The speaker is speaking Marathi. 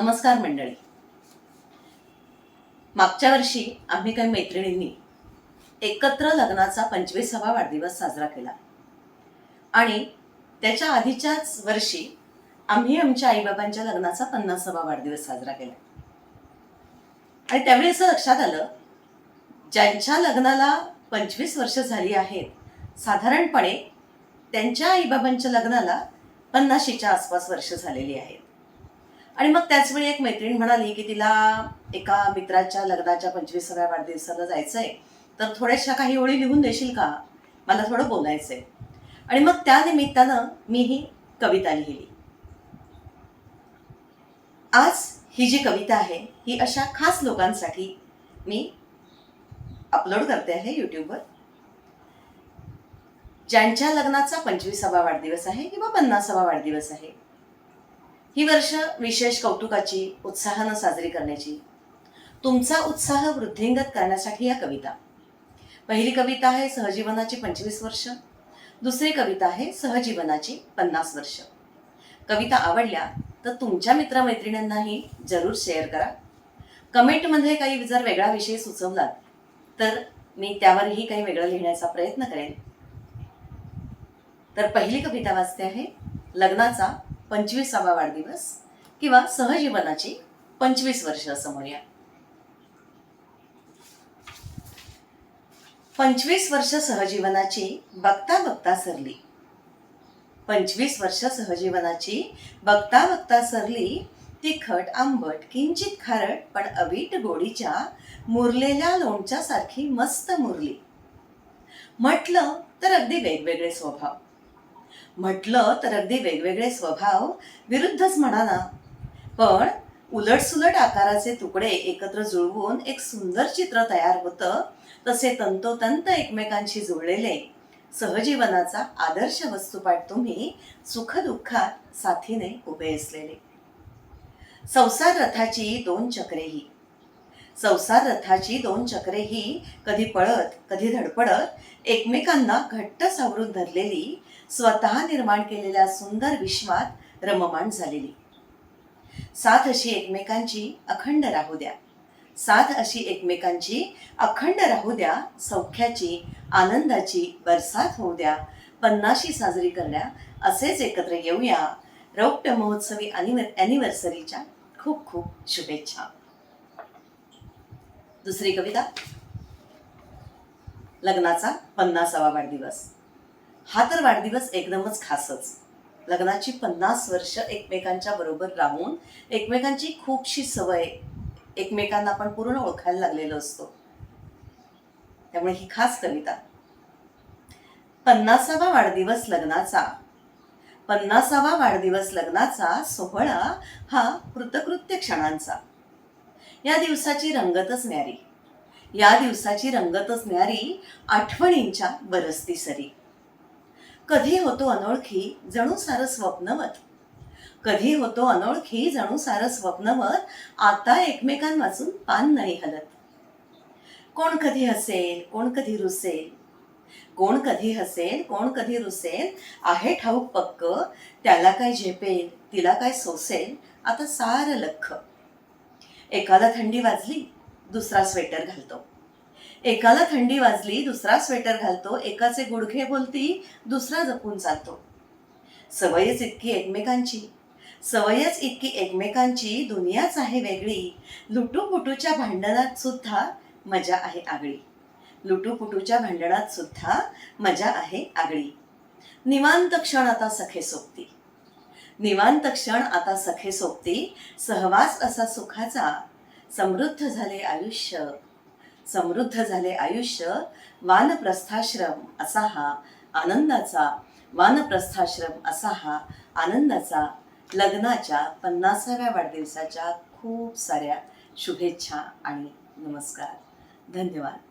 नमस्कार मंडळी. मागच्या वर्षी आम्ही काही मैत्रिणींनी एकत्र लग्नाचा पंचवीसावा वाढदिवस साजरा केला. आणि त्याच्या आधीच्याच वर्षी आम्ही आमच्या आईबाबांच्या लग्नाचा पन्नासावा वाढदिवस साजरा केला. आणि त्यावेळी असं लक्षात आलं ज्यांच्या लग्नाला पंचवीस वर्ष झाली आहेत साधारणपणे त्यांच्या आईबाबांच्या लग्नाला पन्नाशीच्या आसपास वर्ष झालेली आहेत. आणि मग त्याच वेळी एक मैत्रीण म्हणाली की तिला एका मित्राच्या लग्नाच्या पंचवीसाव्या वाढदिवसाला जायचं आहे तर थोड्याशा काही ओळी लिहून देशील का? मला थोडं बोलायचं आहे आणि मग त्या निमित्तानं मी ही कविता लिहिली. आज ही जी कविता आहे ही अशा खास लोकांसाठी मी अपलोड करते आहे यूट्यूबवर. ज्यांच्या लग्नाचा पंचवीसावा वाढदिवस आहे किंवा पन्नासावा वाढदिवस आहे ही वर्ष विशेष कौतुकाची उत्साहानं साजरी करण्याची. तुमचा उत्साह वृद्धिंगत करण्यासाठी या कविता. पहिली कविता आहे सहजीवनाची पंचवीस वर्ष. दुसरी कविता आहे सहजीवनाची पन्नास वर्ष. कविता आवडल्या तर तुमच्या मित्रमैत्रिणींनाही जरूर शेअर करा. कमेंटमध्ये काही जर वेगळा विषय सुचवलात तर मी त्यावरही काही वेगळं लिहिण्याचा प्रयत्न करेन. तर पहिली कविता वाचते आहे लग्नाचा पंचवीसावा वाढदिवस किंवा सहजीवनाची पंचवीस वर्ष असं म्हणूया. पंचवीस वर्ष सहजीवनाची बघता बघता सरली. पंचवीस वर्ष सहजीवनाची बघता बघता सरली तिखट आंबट किंचित खारट पण अवीट गोडीच्या मुरलेल्या लोणच्यासारखी मस्त मुरली. म्हटलं तर अगदी वेगवेगळे स्वभाव. म्हटलं तर अगदी वेगवेगळे स्वभाव विरुद्धच म्हणा ना. पण उलटसुलट आकाराचे तुकडे एकत्र जुळवून एक सुंदर चित्र तयार होतं तसे तंतोतंत एकमेकांशी जुळलेले. सहजीवनाचा आदर्श वस्तुपाठ तुम्ही सुखदुःखात साथीने उभे असलेले. संसार रथाची दोन चक्रेही. संसार रथाची दोन चक्रेही कधी पळत कधी धडपडत एकमेकांना घट्ट सावरून धरलेली स्वतः निर्माण केलेल्या सुंदर विश्वात रममाण झालेली. साथ अशी एकमेकांची अखंड राहू द्या. साथ अशी एकमेकांची अखंड राहू द्या. सौख्याची आनंदाची बरसात होऊ द्या. पन्नाशी साजरी करण्या असेच एकत्र येऊया. रौप्य महोत्सवी अॅनिव्हर्सरीच्या खूप खूप शुभेच्छा. दुसरी कविता. लग्नाचा पन्नासावा वाढदिवस. हा तर वाढदिवस एकदमच खासच. लग्नाची पन्नास वर्ष एकमेकांच्या बरोबर राहून एकमेकांची खूपशी सवय एकमेकांना आपण पूर्ण ओळखायला लागलेलो असतो. त्यामुळे ही खास कविता. पन्नासावा वाढदिवस लग्नाचा. पन्नासावा वाढदिवस लग्नाचा सोहळा हा कृतकृत्य क्षणांचा. या दिवसाची रंगतच न्यारी. या दिवसाची रंगतच न्यारी आठवणींच्या बरसती सरी. कधी होतो अनोळखी जणू सारं स्वप्नवत कधी होतो अनोळखी जणू सारं स्वप्नवत आता एकमेकांवाचून पान नाही हलत. कोण कधी हसेल कोण कधी रुसेल? कोण कधी हसेल कोण कधी रुसेल? आहे ठाऊक पक्क त्याला काय झेपेल तिला काय सोसेल? आता सारं लख. एकाला थंडी वाजली दुसरा स्वेटर घालतो. एकाला थंडी वाजली दुसरा स्वेटर घालतो एकाचे गुडघे बोलती दुसरा जपून चालतो. सवयच इतकी एकमेकांची. सवयच इतकी एकमेकांची दुनियाच आहे वेगळी. लुटूपुटूच्या भांडणात सुद्धा मजा आहे आगळी. लुटूपुटूच्या भांडणात सुद्धा मजा आहे आगळी. निवांत क्षण आता सखे सोबती. निवांत क्षण आता सखे सोबती. सहवास असा सुखाचा. समृद्ध झाले आयुष्य. समृद्ध झाले आयुष्य वानप्रस्थाश्रम असा हा आनंदाचा वानप्रस्थाश्रम असा हा आनंदाचा लग्नाच्या पन्नासाव्या वाढदिवसाच्या खूप साऱ्या शुभेच्छा आणि नमस्कार. धन्यवाद.